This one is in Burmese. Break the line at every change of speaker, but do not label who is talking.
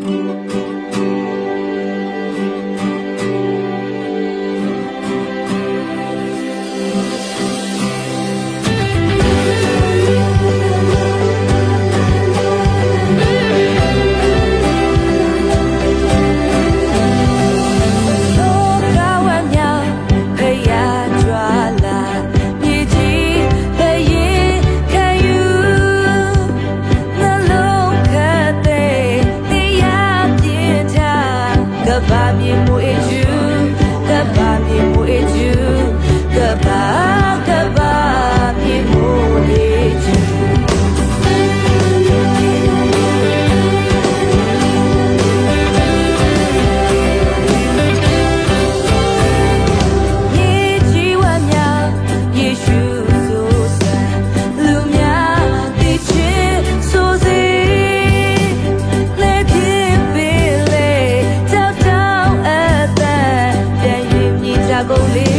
Música ကဘာမြေမွေးယူကဘာမြေမွေးယူ 公里。